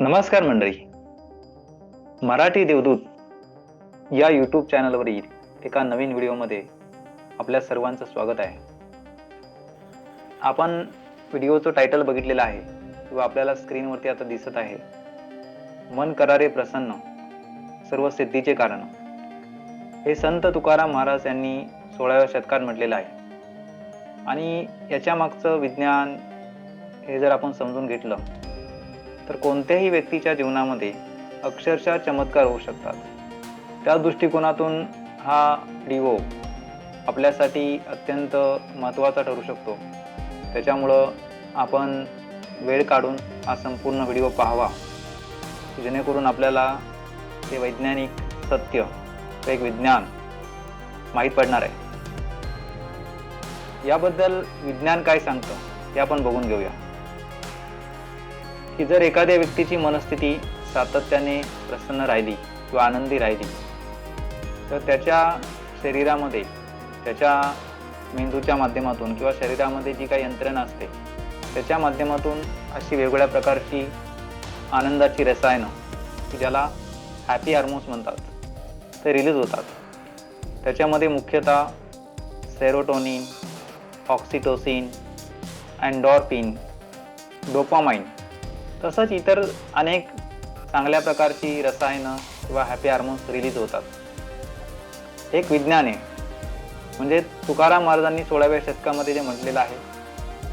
नमस्कार मंडळी. मराठी देवदूत या यूट्यूब चॅनलवरील एका नवीन व्हिडिओमध्ये आपल्या सर्वांचं स्वागत आहे. आपण व्हिडिओचं टायटल बघितलेलं आहे किंवा आपल्याला स्क्रीनवरती आता दिसत आहे. मन करारे प्रसन्न सर्व सिद्धीचे कारण. हे संत तुकाराम महाराज यांनी सोळाव्या शतकात म्हटलेलं आहे. आणि याच्या मागचं विज्ञान हे जर आपण समजून घेतलं तर कोणत्याही व्यक्तीच्या जीवनामध्ये अक्षरशः चमत्कार होऊ शकतात. त्या दृष्टिकोनातून हा व्हिडिओ आपल्यासाठी अत्यंत महत्त्वाचा ठरू शकतो. त्याच्यामुळं आपण वेळ काढून हा संपूर्ण व्हिडिओ पाहावा. जेणेकरून आपल्याला ते वैज्ञानिक सत्य ते एक विज्ञान माहीत पडणार आहे. याबद्दल विज्ञान काय सांगतं हे आपण बघून घेऊया. की जर एखाद्या व्यक्तीची मनस्थिती सातत्याने प्रसन्न राहिली किंवा आनंदी राहिली तर त्याच्या शरीरामध्ये त्याच्या मेंदूच्या माध्यमातून किंवा शरीरामध्ये जी काही यंत्रणा असते त्याच्या माध्यमातून अशी वेगवेगळ्या प्रकारची आनंदाची रसायनं की ज्याला हॅपी हार्मोन्स म्हणतात ते रिलीज होतात. त्याच्यामध्ये मुख्यतः सेरोटोनिन ऑक्सिटोसिन अँडॉर्पिन डोपामाइन तसंच इतर अनेक चांगल्या प्रकारची रसायनं किंवा हॅपी हार्मोन्स रिलीज होतात. एक विज्ञान आहे. म्हणजे तुकाराम महाराजांनी सोळाव्या शतकामध्ये जे म्हटलेलं आहे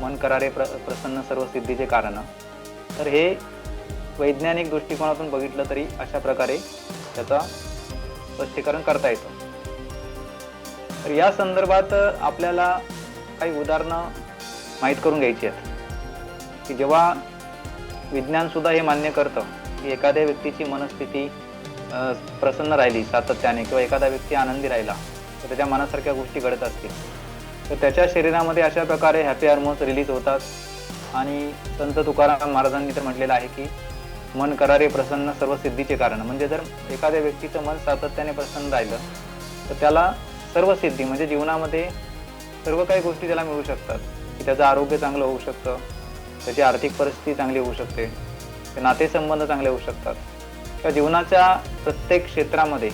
मन करारे प्र प्रसन्न सर्व सिद्धीचे कारण. तर हे वैज्ञानिक दृष्टिकोनातून बघितलं तरी अशा प्रकारे त्याचा स्पष्टीकरण करता येतं. तर या संदर्भात आपल्याला काही उदाहरणं माहीत करून घ्यायची आहेत. की जेव्हा विज्ञानसुद्धा हे मान्य करतं की एखाद्या व्यक्तीची मनस्थिती प्रसन्न राहिली सातत्याने किंवा एखादा व्यक्ती आनंदी राहिला तर त्याच्या मनासारख्या गोष्टी घडत असतील. तर त्याच्या शरीरामध्ये अशा प्रकारे हॅपी हार्मोन्स रिलीज होतात. आणि संत तुकाराम महाराजांनी तर म्हटलेलं आहे की मन करारे प्रसन्न सर्व सिद्धीचे कारण. म्हणजे जर एखाद्या व्यक्तीचं मन सातत्याने प्रसन्न राहिलं तर त्याला सर्व सिद्धी म्हणजे जीवनामध्ये सर्व काही गोष्टी त्याला मिळू शकतात. की त्याचं आरोग्य चांगलं होऊ शकतं. त्याची आर्थिक परिस्थिती चांगली होऊ शकते. नातेसंबंध चांगले होऊ शकतात. किंवा जीवनाच्या प्रत्येक क्षेत्रामध्ये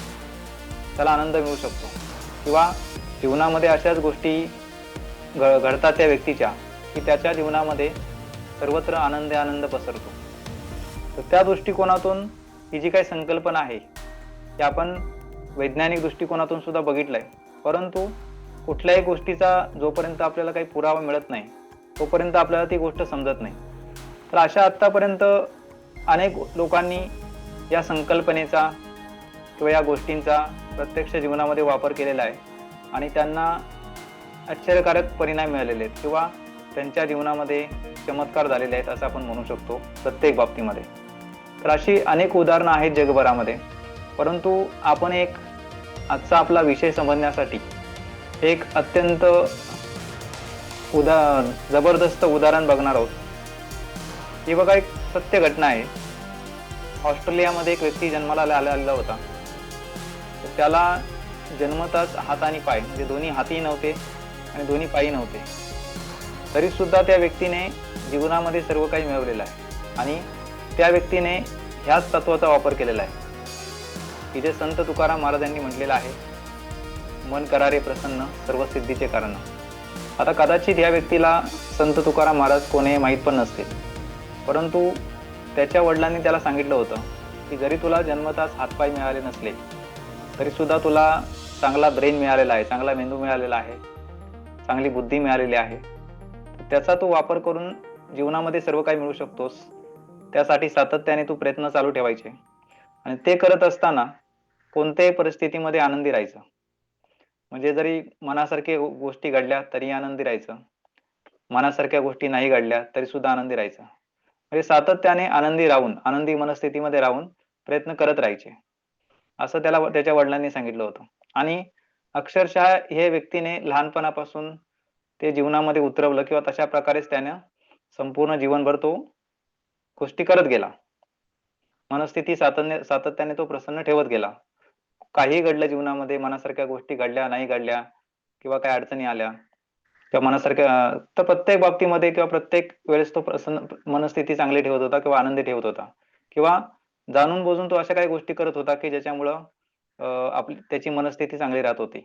त्याला आनंद मिळू शकतो. किंवा जीवनामध्ये अशाच गोष्टी घ घडतात त्या व्यक्तीच्या की त्याच्या जीवनामध्ये सर्वत्र आनंद आनंद पसरतो. तर त्या दृष्टिकोनातून ही जी काही संकल्पना आहे ती आपण वैज्ञानिक दृष्टिकोनातून सुद्धा बघितलं आहे परंतु कुठल्याही गोष्टीचा जोपर्यंत आपल्याला काही पुरावा मिळत नाही तोपर्यंत आपल्याला ती गोष्ट समजत नाही. तर अशा आत्तापर्यंत अनेक लोकांनी या संकल्पनेचा किंवा या गोष्टींचा प्रत्यक्ष जीवनामध्ये वापर केलेला आहे आणि त्यांना आश्चर्यकारक परिणाम मिळालेले आहेत किंवा त्यांच्या जीवनामध्ये चमत्कार झालेले आहेत असं आपण म्हणू शकतो प्रत्येक बाबतीमध्ये. तर अशी अनेक उदाहरणं आहेत जगभरामध्ये. परंतु आपण एक आजचा आपला विषय समजण्यासाठी एक अत्यंत उदा जबरदस्त उदाहरण बघणार आहोत. ही बघा एक सत्य घटना आहे. ऑस्ट्रेलियामध्ये एक व्यक्ती जन्माला आला आलेला होता. त्याला जन्मताच हात आणि पाय म्हणजे दोन्ही हातही नव्हते आणि दोन्ही पायी नव्हते. तरी सुद्धा त्या व्यक्तीने जीवनामध्ये सर्व काही मिळवलेलं आहे. आणि त्या व्यक्तीने ह्याच तत्वाचा वापर केलेला आहे. इथे संत तुकाराम महाराजांनी म्हटलेलं आहे मन करारे प्रसन्न सर्व सिद्धीचे कारण. आता कदाचित या व्यक्तीला संत तुकाराम महाराज कोण हे माहीत पण नसते. परंतु त्याच्या वडिलांनी त्याला सांगितलं होतं की जरी तुला जन्मताच हातपाय मिळाले नसले तरीसुद्धा तुला चांगला ब्रेन मिळालेला आहे चांगला मेंदू मिळालेला आहे चांगली बुद्धी मिळालेली आहे. त्याचा तू वापर करून जीवनामध्ये सर्व काही मिळू शकतोस. त्यासाठी सातत्याने तू प्रयत्न चालू ठेवायचे. आणि ते करत असताना कोणत्याही परिस्थितीमध्ये आनंदी राहायचं. म्हणजे जरी मनासारखे गोष्टी घडल्या तरी आनंदी राहायचं. मनासारख्या गोष्टी नाही घडल्या तरी सुद्धा आनंदी राहायचं. म्हणजे सातत्याने आनंदी राहून आनंदी मनस्थितीमध्ये राहून प्रयत्न करत राहायचे. असं त्याला त्याच्या वडिलांनी सांगितलं होतं. आणि अक्षरशः हे व्यक्तीने लहानपणापासून ते जीवनामध्ये उतरवलं किंवा तशा प्रकारेच त्यानं संपूर्ण जीवनभर तो गोष्टी करत गेला. मनस्थिती सातत्य सातत्याने तो प्रसन्न ठेवत गेला. काही घडलं जीवनामध्ये मनासारख्या गोष्टी घडल्या नाही घडल्या किंवा काही अडचणी आल्या किंवा मनासारख्या तर प्रत्येक बाबतीमध्ये किंवा प्रत्येक वेळेस तो प्रसन्न मनस्थिती चांगली ठेवत होता किंवा आनंदी ठेवत होता. किंवा जाणून बुजून तो अशा काही गोष्टी करत होता की ज्याच्यामुळं आपली त्याची मनस्थिती चांगली राहत होती.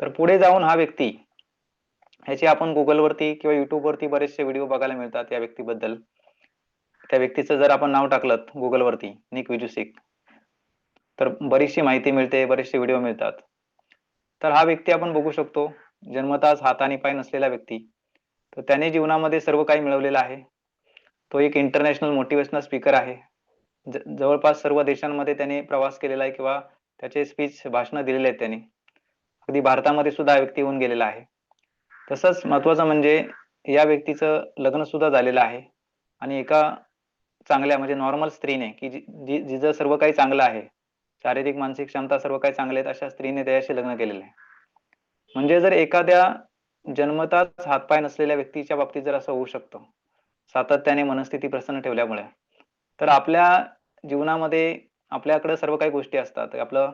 तर पुढे जाऊन हा व्यक्ती ह्याची आपण गुगलवरती किंवा युट्यूबवरती बरेचसे व्हिडिओ बघायला मिळतात या व्यक्तीबद्दल. त्या व्यक्तीचं जर आपण नाव टाकलं गुगलवरती निक विजुसिक तर बरीचशी माहिती मिळते बरेचसे व्हिडिओ मिळतात. तर हा व्यक्ती आपण बघू शकतो जन्मताच हात आणि पाय नसलेला व्यक्ती. तर त्याने जीवनामध्ये सर्व काही मिळवलेलं आहे. तो एक इंटरनॅशनल मोटिवेशनल स्पीकर आहे. जवळपास सर्व देशांमध्ये त्याने प्रवास केलेला आहे किंवा त्याचे स्पीच भाषणं दिलेले आहेत त्याने. अगदी भारतामध्ये सुद्धा हा व्यक्ती येऊन गेलेला आहे. तसंच महत्वाचं म्हणजे या व्यक्तीचं लग्न सुद्धा झालेलं आहे. आणि एका चांगल्या म्हणजे नॉर्मल स्त्रीने की जी जी- जिचं सर्व काही चांगलं आहे. शारीरिक मानसिक क्षमता सर्व काही चांगले आहेत अशा स्त्रीने त्याच्याशी लग्न केलेलं आहे. म्हणजे जर एखाद्या जन्मताच हातपाय नसलेल्या व्यक्तीच्या बाबतीत जर असं होऊ शकतं सातत्याने मनस्थिती प्रसन्न ठेवल्यामुळे तर आपल्या जीवनामध्ये आपल्याकडे सर्व काही गोष्टी असतात. आपलं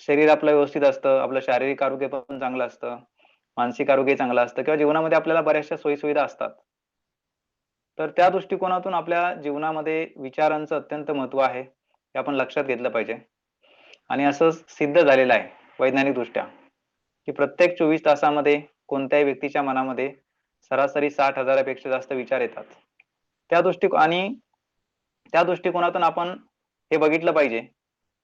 शरीर आपलं व्यवस्थित असतं आपलं शारीरिक आरोग्य पण चांगलं असतं मानसिक आरोग्य चांगलं असतं किंवा जीवनामध्ये आपल्याला बऱ्याचशा सोयीसुविधा असतात. तर त्या दृष्टिकोनातून आपल्या जीवनामध्ये विचारांचं अत्यंत महत्त्व आहे. हे आपण लक्षात घेतलं पाहिजे. आणि असं सिद्ध झालेलं आहे वैज्ञानिक दृष्ट्या की प्रत्येक चोवीस तासामध्ये कोणत्याही व्यक्तीच्या मनामध्ये सरासरी साठ हजारापेक्षा जास्त विचार येतात. त्या दृष्टी आणि त्या दृष्टिकोनातून आपण हे बघितलं पाहिजे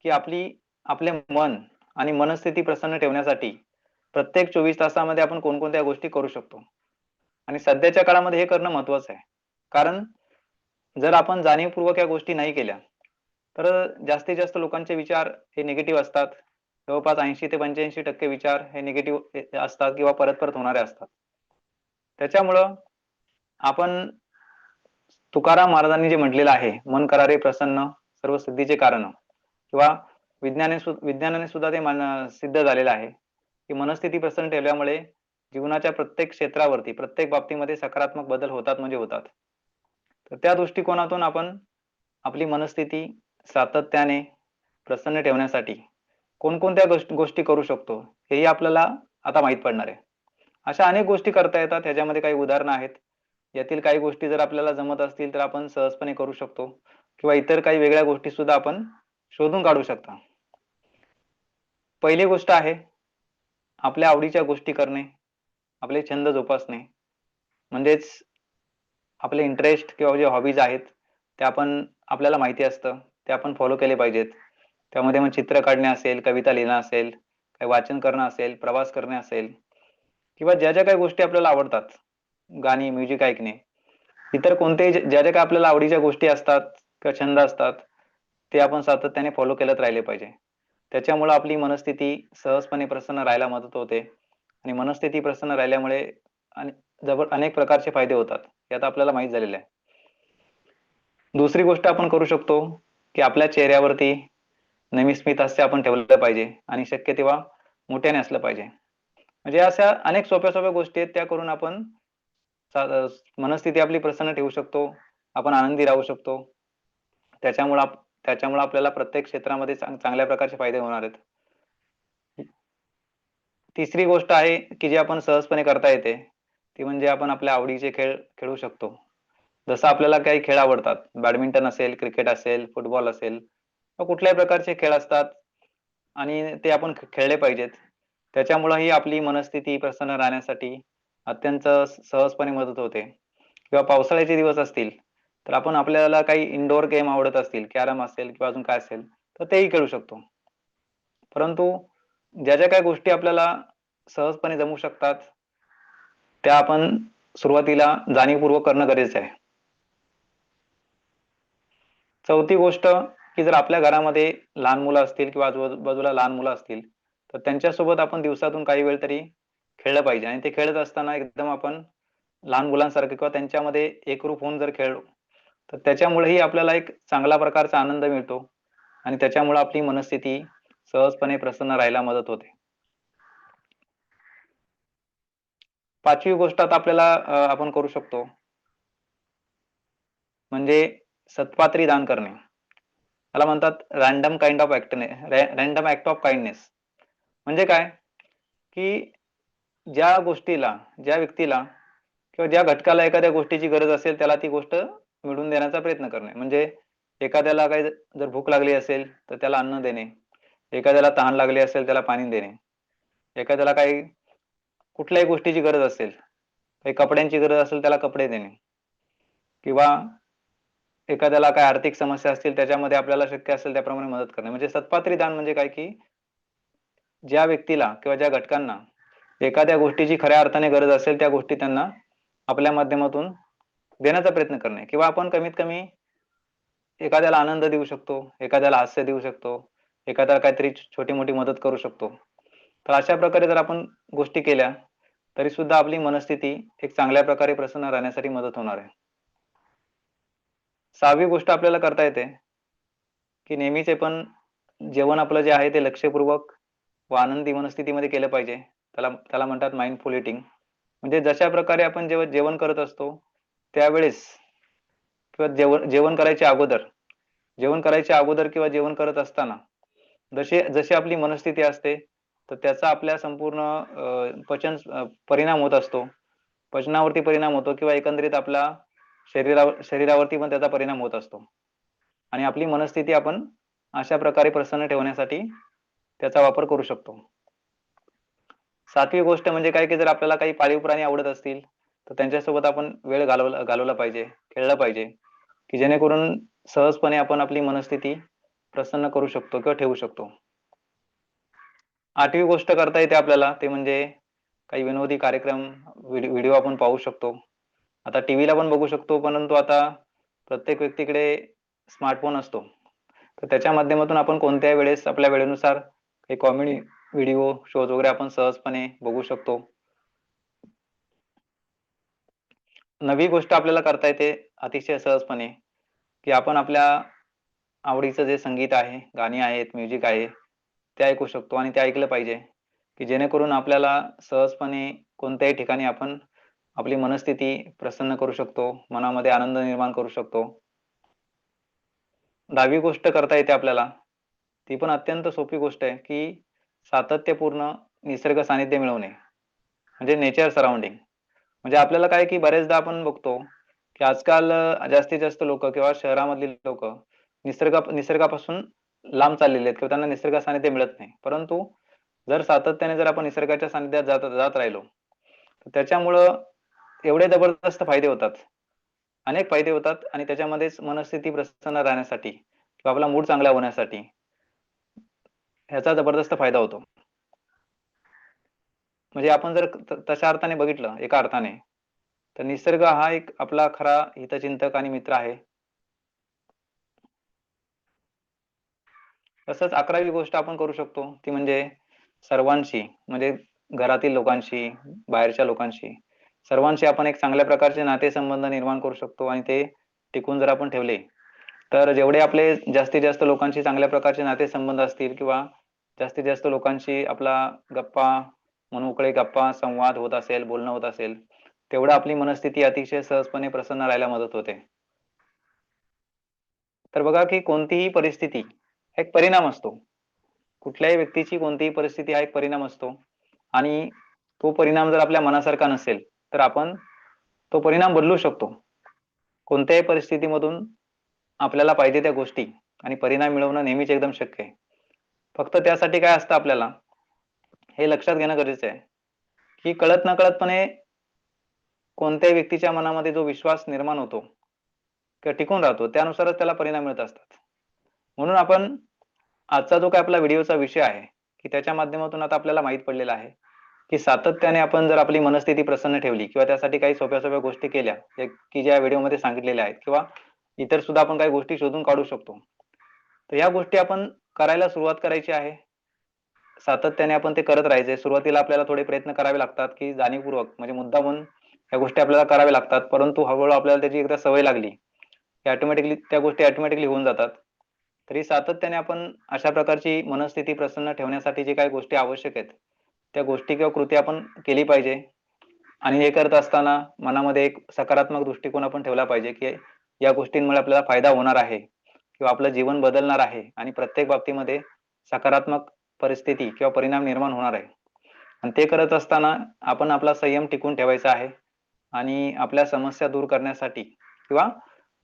की आपली आपले मन आणि मनस्थिती प्रसन्न ठेवण्यासाठी प्रत्येक चोवीस तासामध्ये आपण कोणकोणत्या गोष्टी करू शकतो. आणि सध्याच्या काळामध्ये हे करणं महत्वाचं आहे. कारण जर आपण जाणीवपूर्वक या गोष्टी नाही केल्या तर जास्तीत जास्त लोकांचे विचार हे निगेटिव्ह असतात. जवळपास ऐंशी ते पंच्याऐंशी टक्के विचार हे निगेटिव्ह असतात किंवा परत परत होणारे असतात. त्याच्यामुळं आपण तुकाराम महाराजांनी जे म्हटलेलं आहे मन करारे प्रसन्न सर्व सिद्धीचे कारण किंवा विज्ञाने विज्ञानाने सुद्धा ते मान सिद्ध झालेलं आहे. की मनस्थिती प्रसन्न ठेवल्यामुळे जीवनाच्या प्रत्येक क्षेत्रावरती प्रत्येक बाबतीमध्ये सकारात्मक बदल होतात म्हणजे होतात. तर त्या दृष्टिकोनातून आपण आपली मनस्थिती सातत्याने प्रसन्न ठेवण्यासाठी कोणकोणत्या गोष्टी गोष्टी करू शकतो हेही आपल्याला आता माहीत पडणार आहे. अशा अनेक गोष्टी करता येतात ह्याच्यामध्ये काही उदाहरणं आहेत. यातील काही गोष्टी जर आपल्याला जमत असतील तर आपण सहजपणे करू शकतो. किंवा इतर काही वेगळ्या गोष्टी सुद्धा आपण शोधून काढू शकता. पहिली गोष्ट आहे आपल्या आवडीच्या गोष्टी करणे आपले छंद जोपासणे. म्हणजेच आपले इंटरेस्ट किंवा जे हॉबीज आहेत ते आपण आपल्याला माहिती असतं. ते आपण फॉलो केले पाहिजेत. त्यामध्ये मग चित्र काढणे असेल कविता लिहिणं असेल काही वाचन करणं असेल प्रवास करणे असेल किंवा ज्या ज्या काही गोष्टी आपल्याला आवडतात गाणी म्युझिक ऐकणे इतर कोणतेही ज्या ज्या काही आपल्याला आवडीच्या गोष्टी असतात किंवा छंद असतात ते आपण सातत्याने फॉलो केलं राहिले पाहिजे. त्याच्यामुळे आपली मनस्थिती सहजपणे प्रसन्न राहायला मदत होते. आणि मनस्थिती प्रसन्न राहिल्यामुळे जवळ अनेक प्रकारचे फायदे होतात हे आता आपल्याला माहीत झालेलं आहे. दुसरी गोष्ट आपण करू शकतो की आपल्या चेहऱ्यावरती नेहमी स्मित हास्य आपण ठेवलं पाहिजे आणि शक्य तेव्हा मोठ्याने असलं पाहिजे. म्हणजे अशा अनेक सोप्या सोप्या गोष्टी आहेत त्या करून आपण मनस्थिती आपली प्रसन्न ठेवू शकतो आपण आनंदी राहू शकतो. त्याच्यामुळे त्याच्यामुळे आपल्याला प्रत्येक क्षेत्रामध्ये चांगल्या प्रकारचे फायदे होणार आहेत. तिसरी गोष्ट आहे की जी आपण सहजपणे करता येते ती म्हणजे आपण आपल्या आवडीचे खेळ खेळू शकतो. जसं आपल्याला काही खेळ आवडतात बॅडमिंटन असेल क्रिकेट असेल फुटबॉल असेल कुठल्याही प्रकारचे खेळ असतात आणि ते आपण खेळले पाहिजेत. त्याच्यामुळेही आपली मनस्थिती प्रसन्न राहण्यासाठी अत्यंत सहजपणे मदत होते. किंवा पावसाळ्याचे दिवस असतील तर आपण आपल्याला काही इनडोअर गेम आवडत असतील कॅरम असेल किंवा अजून काय असेल तर तेही खेळू शकतो. परंतु ज्या ज्या काही गोष्टी आपल्याला सहजपणे जमू शकतात त्या आपण सुरुवातीला जाणीवपूर्वक करणं गरजेचं आहे. चौथी गोष्ट की जर आपल्या घरामध्ये लहान मुलं असतील किंवा आजूबाजूला लहान मुलं असतील तर त्यांच्यासोबत आपण दिवसातून काही वेळ तरी खेळलं पाहिजे. आणि ते खेळत असताना एकदम आपण लहान मुलांसारखं किंवा त्यांच्यामध्ये एकरूप होऊन जर खेळलो तर त्याच्यामुळेही आपल्याला एक चांगला प्रकारचा आनंद मिळतो. आणि त्याच्यामुळे आपली मनस्थिती सहजपणे प्रसन्न राहायला मदत होते. पाचवी गोष्ट आता आपल्याला आपण करू शकतो. म्हणजे सत्पात्री दान करणे. त्याला म्हणतात रॅन्डम काइंड ऑफ ऍक्टने रॅन्डम ऍक्ट ऑफ काइंडनेस म्हणजे काय? की ज्या गोष्टीला ज्या व्यक्तीला किंवा ज्या घटकाला एखाद्या गोष्टीची गरज असेल त्याला ती गोष्ट मिळवून देण्याचा प्रयत्न करणे. म्हणजे एखाद्याला काही जर भूक लागली असेल तर त्याला अन्न देणे. एखाद्याला तहान लागली असेल त्याला पाणी देणे. एखाद्याला काही कुठल्याही गोष्टीची गरज असेल काही कपड्यांची गरज असेल त्याला कपडे देणे. किंवा एखाद्याला काय आर्थिक समस्या असतील त्याच्यामध्ये आपल्याला शक्य असेल त्याप्रमाणे मदत करणे. म्हणजे सत्पात्री दान म्हणजे काय की ज्या व्यक्तीला किंवा ज्या घटकांना एखाद्या गोष्टीची खऱ्या अर्थाने गरज असेल त्या गोष्टी त्यांना आपल्या माध्यमातून देण्याचा प्रयत्न करणे. किंवा आपण कमीत कमी एखाद्याला आनंद देऊ शकतो एखाद्याला हास्य देऊ शकतो एखाद्याला काहीतरी छोटी मोठी मदत करू शकतो. तर अशा प्रकारे जर आपण गोष्टी केल्या तरी सुद्धा आपली मनस्थिती एक चांगल्या प्रकारे प्रसन्न राहण्यासाठी मदत होणार आहे. सहावी गोष्ट आपल्याला करता येते. की नेहमीच पण जेवण आपलं जे आहे ते लक्षपूर्वक व आनंदी मनस्थितीमध्ये केलं पाहिजे. त्याला त्याला म्हणतात माइंडफुल इटिंग म्हणजे जशा प्रकारे आपण जेव्हा जेवण करत असतो त्यावेळेस किंवा जेवण जेवण करायच्या अगोदर जेवण करायच्या अगोदर किंवा जेवण करत असताना जशी जशी आपली मनस्थिती असते तर त्याचा आपल्या संपूर्ण पचन परिणाम होत असतो. पचनावरती परिणाम होतो किंवा एकंदरीत आपला शरीरा शरीरावरती पण त्याचा परिणाम होत असतो. आणि आपली मनस्थिती आपण अशा प्रकारे प्रसन्न ठेवण्यासाठी त्याचा वापर करू शकतो. सातवी गोष्ट म्हणजे काय की जर आपल्याला काही पाळीव प्राणी आवडत असतील तर त्यांच्यासोबत आपण वेळ घालवला घालवला पाहिजे खेळला पाहिजे की जेणेकरून सहजपणे आपण आपली मनस्थिती प्रसन्न करू शकतो किंवा ठेवू शकतो. आठवी गोष्ट करता येते आपल्याला ते म्हणजे काही विनोदी कार्यक्रम व्हिडिओ आपण पाहू शकतो. आता टीव्हीला पण बघू शकतो परंतु आता प्रत्येक व्यक्तीकडे स्मार्टफोन असतो. तर त्याच्या माध्यमातून आपण कोणत्याही वेळेस आपल्या वेळेनुसार काही कॉमेडी व्हिडिओ शोज वगैरे आपण सहजपणे बघू शकतो. नवी गोष्ट आपल्याला करता येते अतिशय सहजपणे की आपण आपल्या आवडीचं जे संगीत आहे गाणी आहेत म्युझिक आहे ते ऐकू शकतो आणि ते ऐकलं पाहिजे की जेणेकरून आपल्याला सहजपणे कोणत्याही ठिकाणी आपण आपली मनस्थिती प्रसन्न करू शकतो मनामध्ये आनंद निर्माण करू शकतो. दहावी गोष्ट करता येते आपल्याला ती पण अत्यंत सोपी गोष्ट आहे की सातत्यपूर्ण निसर्ग सानिध्य मिळवणे म्हणजे नेचर सराउंडिंग म्हणजे आपल्याला काय की बरेचदा आपण बघतो की आजकाल जास्तीत जास्त लोक किंवा शहरामधली लोक निसर्गा निसर्गापासून लांब चाललेले आहेत किंवा त्यांना निसर्ग सानिध्य मिळत नाही. परंतु जर सातत्याने जर आपण निसर्गाच्या सानिध्यात जात जात राहिलो तर त्याच्यामुळं एवढे जबरदस्त फायदे होतात. अनेक फायदे होतात आणि त्याच्यामध्येच मनस्थिती प्रसन्न राहण्यासाठी किंवा आपला मूड चांगला होण्यासाठी ह्याचा जबरदस्त फायदा होतो. म्हणजे आपण जर तशा अर्थाने बघितलं एका अर्थाने तर निसर्ग हा एक आपला खरा हितचिंतक आणि मित्र आहे. तसंच अकरावी गोष्ट आपण करू शकतो ती म्हणजे सर्वांशी म्हणजे घरातील लोकांशी बाहेरच्या लोकांशी सर्वांशी आपण एक चांगल्या प्रकारचे नातेसंबंध निर्माण करू शकतो आणि ते टिकून जर आपण ठेवले तर जेवढे आपले जास्तीत जास्त लोकांशी चांगल्या प्रकारचे नातेसंबंध असतील किंवा जास्तीत जास्त लोकांशी आपला गप्पा मनमोकळे गप्पा संवाद होत असेल बोलणं होत असेल तेवढं आपली मनस्थिती अतिशय सहजपणे प्रसन्न राहायला मदत होते. तर बघा की कोणतीही परिस्थिती एक परिणाम असतो. कुठल्याही व्यक्तीची कोणतीही परिस्थिती हा एक परिणाम असतो. आणि तो परिणाम जर आपल्या मनासारखा नसेल तर आपण तो परिणाम बदलू शकतो. कोणत्याही परिस्थितीमधून आपल्याला पाहिजे त्या गोष्टी आणि परिणाम मिळवणं नेहमीच एकदम शक्य आहे. फक्त त्यासाठी काय असतं आपल्याला हे लक्षात घेणं गरजेचं आहे. की कळत नकळतपणे कोणत्याही व्यक्तीच्या मनामध्ये जो विश्वास निर्माण होतो किंवा टिकून राहतो त्यानुसारच त्याला परिणाम मिळत असतात. म्हणून आपण आजचा जो काय आपला व्हिडिओचा विषय आहे की त्याच्या माध्यमातून आता आपल्याला माहीत पडलेला आहे की सातत्याने आपण जर आपली मनस्थिती प्रसन्न ठेवली किंवा त्यासाठी काही सोप्या सोप्या गोष्टी केल्या की ज्या व्हिडिओमध्ये सांगितलेल्या आहेत किंवा इतर सुद्धा आपण काही गोष्टी शोधून काढू शकतो. तर या गोष्टी आपण करायला सुरुवात करायची आहे. सातत्याने आपण ते करत राहायचे. सुरुवातीला आपल्याला थोडे प्रयत्न करावे लागतात की जाणीवपूर्वक म्हणजे मुद्दा म्हणून या गोष्टी आपल्याला कराव्या लागतात परंतु हळूहळू आपल्याला त्याची एकदा सवय लागली की ऑटोमॅटिकली त्या गोष्टी ऑटोमॅटिकली होऊन जातात. तरी सातत्याने आपण अशा प्रकारची मनस्थिती प्रसन्न ठेवण्यासाठी जे काही गोष्टी आवश्यक आहेत त्या गोष्टी किंवा कृती आपण केली पाहिजे. आणि हे करत असताना मनामध्ये एक सकारात्मक दृष्टिकोन आपण ठेवला पाहिजे की या गोष्टींमुळे आपल्याला फायदा होणार आहे. किंवा आपलं जीवन बदलणार आहे आणि प्रत्येक बाबतीमध्ये सकारात्मक परिस्थिती किंवा परिणाम निर्माण होणार आहे. आणि ते करत असताना आपण आपला संयम टिकून ठेवायचा आहे. आणि आपल्या समस्या दूर करण्यासाठी किंवा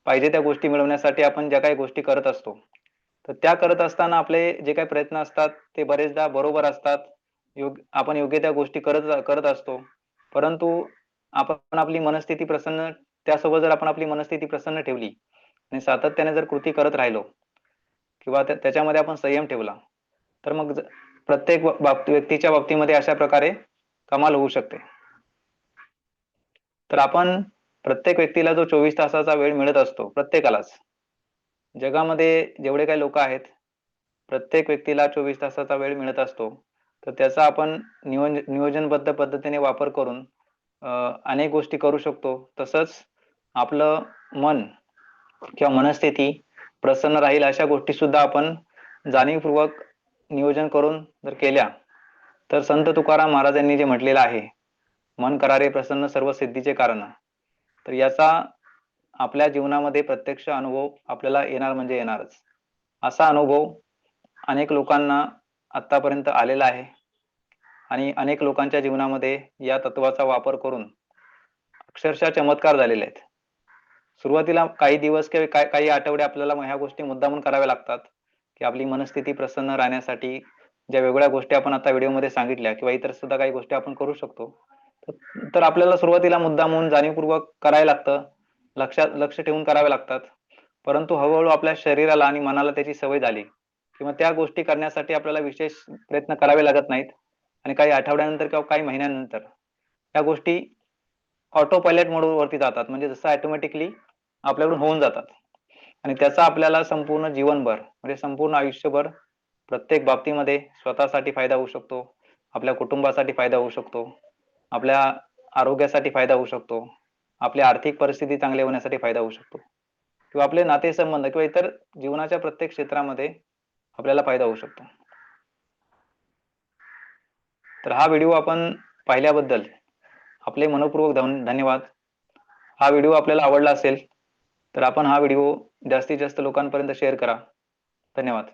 पाहिजे त्या गोष्टी मिळवण्यासाठी आपण ज्या काही गोष्टी करत असतो. तर त्या करत असताना आपले जे काही प्रयत्न असतात ते बरेचदा बरोबर असतात. योग्य आपण योग्य त्या गोष्टी करत करत असतो. परंतु आपण आपली मनस्थिती प्रसन्न त्यासोबत जर आपण आपली मनस्थिती प्रसन्न ठेवली आणि सातत्याने जर कृती करत राहिलो किंवा त्याच्यामध्ये आपण संयम ठेवला तर मग प्रत्येक बाबती व्यक्तीच्या बाबतीमध्ये अशा प्रकारे कमाल होऊ शकते. तर आपण प्रत्येक व्यक्तीला जो चोवीस तासाचा वेळ मिळत असतो प्रत्येकालाच जगामध्ये जेवढे काही लोक आहेत प्रत्येक व्यक्तीला चोवीस तासाचा वेळ मिळत असतो. तर त्याचा आपण नियोजन नियोजनबद्ध पद्धतीने वापर करून अनेक गोष्टी करू शकतो. तसंच आपलं मन किंवा मनस्थिती प्रसन्न राहील अशा गोष्टी सुद्धा आपण जाणीवपूर्वक नियोजन करून जर केल्या तर संत तुकाराम महाराजांनी जे म्हटलेलं आहे मन करारे प्रसन्न सर्व सिद्धीचे कारण. तर याचा आपल्या जीवनामध्ये प्रत्यक्ष अनुभव आपल्याला येणार म्हणजे येणारच. असा अनुभव अनेक लोकांना आतापर्यंत आलेला आहे. आणि अनेक लोकांच्या जीवनामध्ये या तत्वाचा वापर करून अक्षरशः चमत्कार झालेले आहेत. सुरुवातीला काही दिवस किंवा काही काही आठवडे आपल्याला मग ह्या गोष्टी मुद्दामून कराव्या लागतात की आपली मनस्थिती प्रसन्न राहण्यासाठी ज्या वेगवेगळ्या गोष्टी आपण आता व्हिडिओमध्ये सांगितल्या किंवा इतर सुद्धा काही गोष्टी आपण करू शकतो. तर- तर आपल्याला सुरुवातीला मुद्दामून जाणीवपूर्वक करायला लागतं लक्षात लक्ष ठेवून करावे लागतात. परंतु हळूहळू आपल्या शरीराला आणि मनाला त्याची सवय झाली. किंवा त्या गोष्टी करण्यासाठी आपल्याला विशेष प्रयत्न करावे लागत नाहीत. आणि काही आठवड्यानंतर किंवा काही महिन्यानंतर त्या गोष्टी ऑटो पायलट मोडवरती जातात. म्हणजे जसं ऑटोमॅटिकली आपल्याकडून होऊन जातात. आणि त्याचा आपल्याला संपूर्ण जीवनभर म्हणजे संपूर्ण आयुष्यभर प्रत्येक बाबतीमध्ये स्वतःसाठी फायदा होऊ शकतो. आपल्या कुटुंबासाठी फायदा होऊ शकतो. आपल्या आरोग्यासाठी फायदा होऊ शकतो. आपली आर्थिक परिस्थिती चांगली होण्यासाठी फायदा होऊ शकतो. किंवा आपले नातेसंबंध किंवा इतर जीवनाच्या प्रत्येक क्षेत्रामध्ये आपल्याला फायदा होऊ शकतो. तर हा व्हिडिओ आपण पाहिल्याबद्दल आपले मनपूर्वक धन- धन्यवाद. हा व्हिडिओ आपल्याला आवडला असेल तर आपण हा व्हिडिओ जास्तीत जास्त लोकांपर्यंत शेअर करा. धन्यवाद.